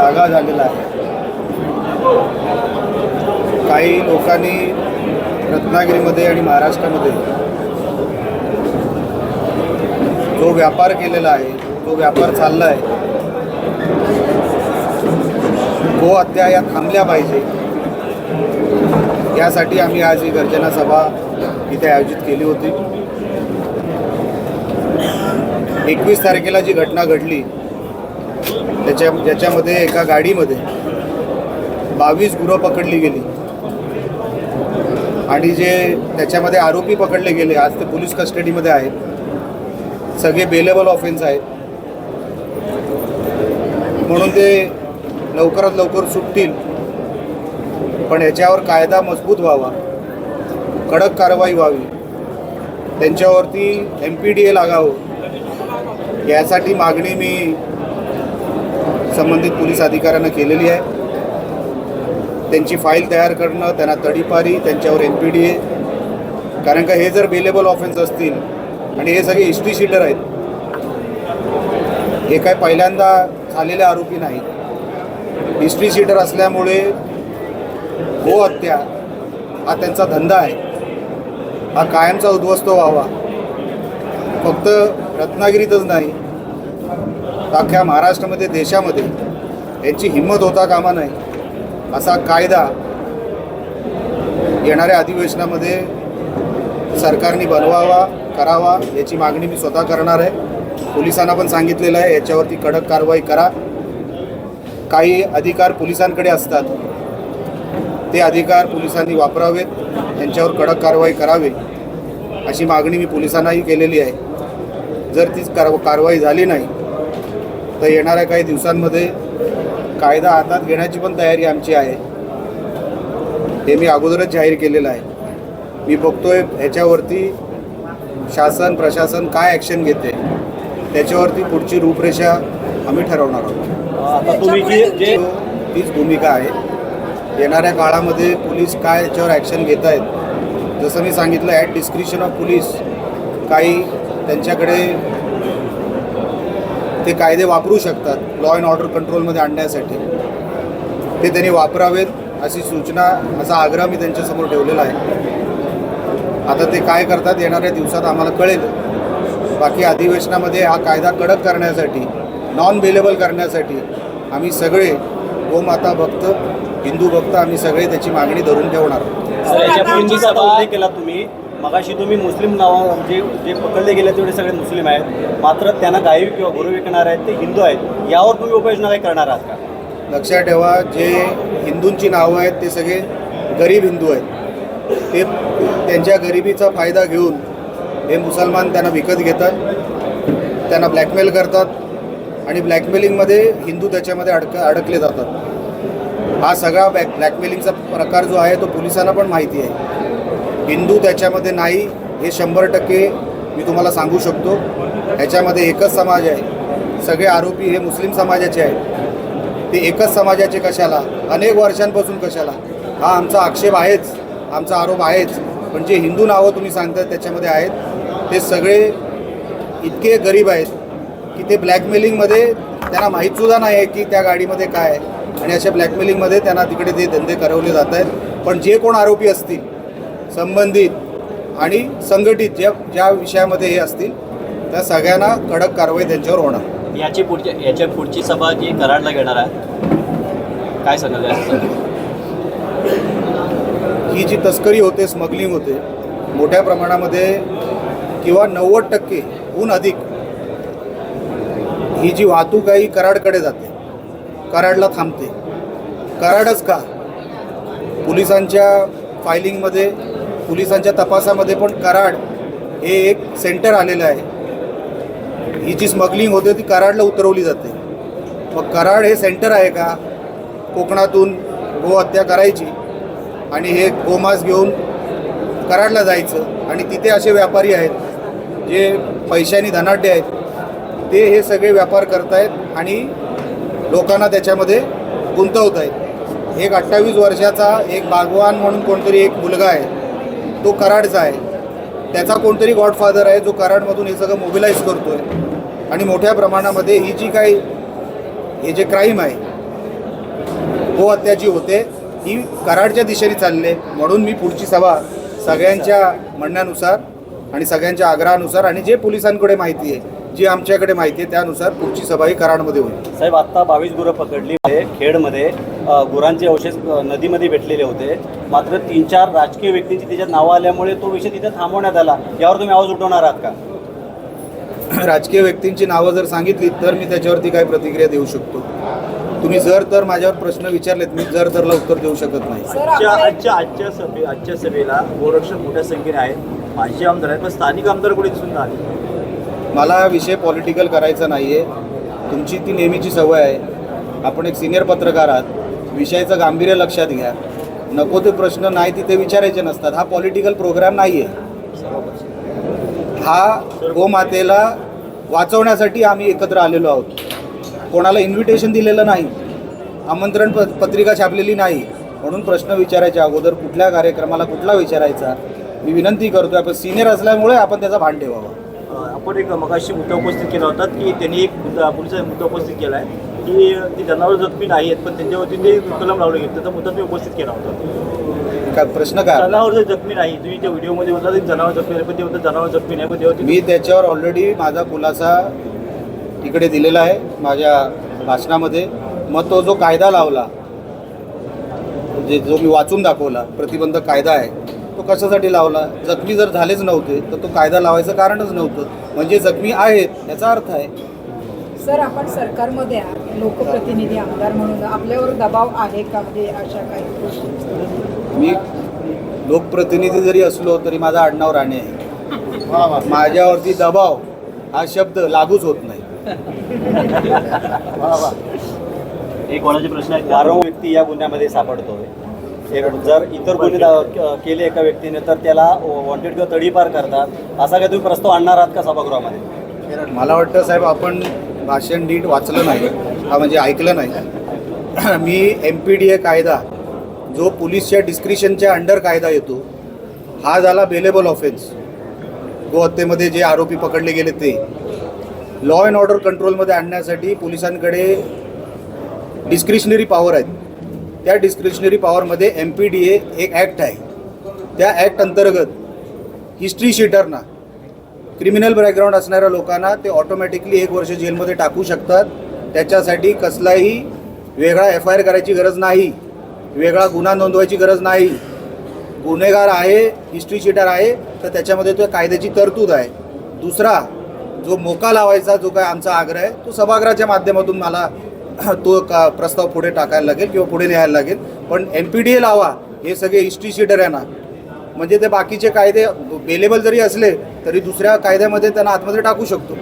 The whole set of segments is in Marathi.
जागा झालेला आहे. काही लोकांनी रत्नागिरीमध्ये आणि महाराष्ट्रामध्ये जो व्यापार केलेला आहे तो व्यापार चालला आहे तो हत्या या थांबल्या पाहिजे. यासाठी आम्ही आज ही गर्जना सभा इथे आयोजित केली होती. एकवीस तारखेला जी घटना घडली त्याच्या ज्याच्यामध्ये एका गाडीमध्ये बावीस गुरं पकडली गेली. आणि जे त्याच्यामध्ये आरोपी पकडले गेले आज ते पोलीस कस्टडीमध्ये आहेत. सगळे बेलेबल ऑफेन्स आहेत. म्हणून ते लवकरात लवकर सुटतील. पण याच्यावर कायदा मजबूत व्हावा. कडक कारवाई व्हावी. त्यांच्यावरती एम पी डी ए लागावं. यासाठी मागणी मी संबंधित पोलीस अधिकाऱ्यांना केलेली आहे. त्यांची फाईल तयार करणं त्यांना तडीपारी त्यांच्यावर एम पी डी ए कारण का हे जर बेलेबल ऑफेन्स असतील आणि हे सगळे हिस्ट्री शीटर आहेत हे काय पहिल्यांदा झालेले आरोपी नाहीत. हिस्ट्री शीटर असल्यामुळे गो हत्या हा त्यांचा धंदा आहे. हा कायमचा उद्ध्वस्त व्हावा. फक्त रत्नागिरीतच नाही अख्ख्या महाराष्ट्रामध्ये देशामध्ये यांची हिंमत होता कामा नाही असा कायदा येणाऱ्या अधिवेशनामध्ये सरकारने बनवावा करावा याची मागणी मी स्वतः करणार आहे. पोलिसांना पण सांगितलेलं आहे याच्यावरती कडक कारवाई करा. काही अधिकार पोलिसांकडे असतात ते अधिकार पोलिसांनी वापरावेत त्यांच्यावर कडक कारवाई करावी अशी मागणी मी पोलिसांनाही केलेली आहे. जर ती कार कारवाई झाली नाही तर येणाऱ्या काही दिवसांमध्ये कायदा हातात घेण्याची पण तयारी आमची आहे. हे मी अगोदरच जाहीर केलेलं आहे. मी बघतोय ह्याच्यावरती शासन प्रशासन काय ॲक्शन घेते त्याच्यावरती पुढची रूपरेषा आम्ही ठरवणार आहोत. आता तुम्ही जे जे तीच भूमिका आहे. येणाऱ्या काळामध्ये पोलीस काय याच्यावर ॲक्शन घेत आहेत जसं मी सांगितलं ॲट डिस्क्रिप्शन ऑफ पोलीस काही त्यांच्याकडे ते कायदे वापरू शकतात लॉ अँड ऑर्डर कंट्रोलमध्ये आणण्यासाठी. ते त्यांनी वापरावेत अशी सूचना असा आग्रह मी त्यांच्यासमोर ठेवलेला आहे. आता ते काय करतात येणाऱ्या दिवसात आम्हाला कळेल. बाकी अधिवेशनामध्ये हा कायदा कडक करण्यासाठी नॉन बेलेबल करण्यासाठी आम्ही सगळे गोमाता भक्त हिंदू भक्त आम्ही सगळे त्याची मागणी धरून ठेवणार केला तुम्ही. मगाशी तुम्ही मुस्लिम नावा जे जे पकडले गेले तेवढे सगळे मुस्लिम आहेत. मात्र त्यांना गाई किंवा गुरु विकणार आहेत ते हिंदू आहेत. यावर तुम्ही उपाययोजना काही करणार आहात का? लक्षात ठेवा जे हिंदूंची नावं आहेत ते सगळे गरीब हिंदू आहेत. ते त्यांच्या गरिबीचा फायदा घेऊन हे मुसलमान त्यांना विकत घेतात त्यांना ब्लॅकमेल करतात आणि ब्लॅकमेलिंगमध्ये हिंदू त्याच्यामध्ये अडक अडकले जातात. हा सगळा बॅक ब्लॅकमेलिंगचा प्रकार जो आहे तो पोलिसांना पण माहिती आहे. हिंदू त्याच्यामध्ये नाही हे शंभर टक्के मी तुम्हाला सांगू शकतो. ह्याच्यामध्ये एकच समाज आहे. सगळे आरोपी हे मुस्लिम समाजाचे आहेत. ते एकच समाजाचे कशाला? अनेक वर्षांपासून कशाला? हा आमचा आक्षेप आहेच. आमचा आरोप आहेच. पण जे हिंदू नावं तुम्ही सांगतात त्याच्यामध्ये आहेत ते सगळे इतके गरीब आहेत की ते ब्लॅकमेलिंगमध्ये त्यांना माहीतसुद्धा नाही आहे की त्या गाडीमध्ये काय आहे. आणि अशा ब्लॅकमेलिंगमध्ये त्यांना तिकडे ते धंदे करवले जात आहेत. पण जे कोण आरोपी असतील संबंधित आणि संघटित ज्या ज्या विषयामध्ये हे असतील त्या सगळ्यांना कडक कारवाई त्यांच्यावर होणार. याची पुढची याच्या पुढची सभा जी कराडला घेणार आहे काय सांगाल ही जी तस्करी होते स्मगलिंग होते मोठ्या प्रमाणामध्ये किंवा नव्वद टक्के हून अधिक ही जी वाहतूक आहे ही कराडकडे जाते. कराडला थांबते. कराडच का? पोलिसांच्या फायलिंगमध्ये पोलिसांच्या तपासामध्ये पण कराड हे एक सेंटर आलेलं आहे. ही जी स्मगलिंग होते ती कराडला उतरवली जाते. मग कराड हे सेंटर आहे का? कोकणातून गोहत्या करायची आणि हे गोमास घेऊन कराडला जायचं आणि तिथे असे व्यापारी आहेत जे पैशाने धनाढ्य आहेत. ते हे सगळे व्यापार करतायत आणि लोकांना त्याच्यामध्ये गुंतवत आहेत एक अठ्ठावीस वर्षाचा एक बागवान म्हणून कोणतरी एक मुलगा आहे. तो कराडचा आहे. त्याचा कोणतरी गॉडफादर आहे जो कराडमधून हे सगळं मोबिलाईज करतो आहे आणि मोठ्या प्रमाणामध्ये ही जी काही हे जे क्राईम आहे गोहत्या जी होते. ही कराडच्या दिशेने चालले. म्हणून मी पुढची सभा सगळ्यांच्या म्हणण्यानुसार आणि सगळ्यांच्या आग्रहानुसार आणि जे पोलिसांकडे माहिती आहे जी आमच्याकडे माहिती आहे त्यानुसार पुढची सभा ही कराडमध्ये होईल. साहेब आत्ता बावीस गुरं पकडली. आहे. खेडमध्ये गुरांचे अवशेष नदीमध्ये भेटलेले होते. मात्र तीन चार राजकीय व्यक्तींची त्याच्यात नावं आल्यामुळे तो विषय तिथे थांबवण्यात आला. यावर तुम्ही आवाज उठवणार आहात का? राजकीय व्यक्तींची नावं जर सांगितली तर मी त्याच्यावरती काय प्रतिक्रिया देऊ शकतो. तुम्ही जर तर माझ्यावर प्रश्न विचारलेत मी जर तरला उत्तर देऊ शकत नाही. आजच्या आजच्या आजच्या सभे आजच्या सभेला गोरक्षक मोठ्या संख्येने आहेत. माजी आमदार आहेत पण स्थानिक आमदार कोणी दिसून नाही आले मला हा विषय पॉलिटिकल करायचा नाही आहे तुमची ती नेहमीची सवय आहे. आपण एक सिनियर पत्रकार आहात. विषयाचं गांभीर्य लक्षात घ्या. नको ते प्रश्न नाही तिथे विचारायचे नसतात. हा पॉलिटिकल प्रोग्राम नाही आहे हा गोमातेला वाचवण्यासाठी आम्ही एकत्र आलेलो आहोत. कोणाला इन्व्हिटेशन दिलेलं नाही. आमंत्रण प पत्रिका छापलेली नाही. म्हणून प्रश्न विचारायच्या अगोदर कुठल्या कार्यक्रमाला कुठला विचारायचा? मी विनंती करतो आपण सिनियर असल्यामुळे आपण त्याचा भान ठेवावा. आपण एक मगाशी मुद्दा उपस्थित केला होता की त्यांनी एक मुद्दा पुढचा मुद्दा उपस्थित केला आहे की ती जनावर जखमी नाही आहेत पण त्यांच्यावरती ते कलम लावले गेले त्याचा मुद्दा तुम्ही उपस्थित केला होता. काय प्रश्न काय? जनावर जर जखमी नाही तुम्ही त्या व्हिडिओमध्ये म्हटलं ते जनावर जखमी नाही पण ते होतं जनावर जखमी नाही पण ते मी त्याच्यावर ऑलरेडी माझा खुलासा तिकडे दिलेला आहे माझ्या भाषणामध्ये. मग तो जो कायदा लावला जे जो मी वाचून दाखवला प्रतिबंधक कायदा आहे तो कशासाठी लावला? जखमी जर झालेच नव्हते तर तो कायदा लावायचं कारणच नव्हतं. म्हणजे जखमी आहेत याचा अर्थ आहे सर आपण सरकारमध्ये आहात. लोकप्रतिनिधी आमदार म्हणून आपल्यावर दबाव आहे का? म्हणजे अशा काही गोष्टी. मी लोकप्रतिनिधी जरी असलो तरी माझा आडनाव राणे आहे. माझ्यावरती दबाव हा शब्द लागूच होत नाही. एक कोणाचे प्रश्न आहेत? वारंवार व्यक्ती या गुन्ह्यामध्ये सापडतोय. एक जर इतर गुन्हे केले एका व्यक्तीने तर त्याला वॉन्टेड किंवा तडीपार करतात. असा काय तुम्ही प्रस्ताव आणणार आहात का सभागृहामध्ये? मला वाटतं साहेब आपण भाषण नीट वाचलं नाही. हा म्हणजे ऐकलं नाही. मी एम पी डी ए कायदा जो पोलीसच्या डिस्क्रिशनच्या अंडर कायदा येतो हा झाला बेलेबल ऑफेन्स गोहत्येमध्ये जे आरोपी पकडले गेले ते. लॉ अँड ऑर्डर कंट्रोलमध्ये आणण्यासाठी पोलिसांकडे डिस्क्रिशनरी पॉवर आहेत. त्या डिस्क्रिशनरी पॉवरमध्ये एम पी डी ए एक ॲक्ट आहे. त्या ॲक्ट अंतर्गत हिस्ट्री शीटरना क्रिमिनल बॅकग्राऊंड असणाऱ्या लोकांना ते ऑटोमॅटिकली एक वर्ष जेलमध्ये टाकू शकतात. त्याच्यासाठी कसलाही वेगळा एफ आय आर करायची गरज नाही. वेगळा गुन्हा नोंदवायची गरज नाही. गुन्हेगार आहे हिस्ट्री शीटर आहे तर त्याच्यामध्ये तो कायद्याची तरतूद आहे. दुसरा जो मोका लावायचा जो काय आमचा आग्रह आहे तो सभागृहाच्या माध्यमातून मला तो का प्रस्ताव पुढे टाकायला लागेल किंवा पुढे न्यायला लागेल. पण एम पी डी ए लावा. हे सगळे हिस्ट्री शीटर आहे ना. म्हणजे ते बाकीचे कायदे बेलेबल जरी असले तरी दुसऱ्या कायद्यामध्ये त्यांना आतमध्ये टाकू शकतो.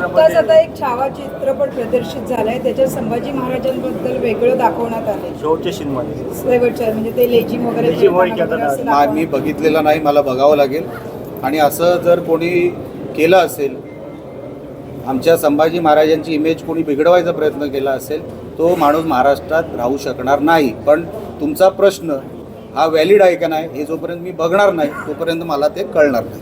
नुकताच आता एक छावा चित्रपट प्रदर्शित झालाय. त्याच्यात संभाजी महाराजांबद्दल वेगळं दाखवण्यात आले शेवटच्या म्हणजे ते लेझिम वगैरे मा- बघितलेलं नाही मला बघावं लागेल. आणि असं जर कोणी केलं असेल आमच्या संभाजी महाराजांची इमेज कोणी बिघडवायचा प्रयत्न केला असेल तो माणूस महाराष्ट्रात राहू शकणार नाही. पण तुमचा प्रश्न हा व्हॅलिड आहे का नाही हे जोपर्यंत मी बघणार नाही तोपर्यंत मला ते कळणार नाही.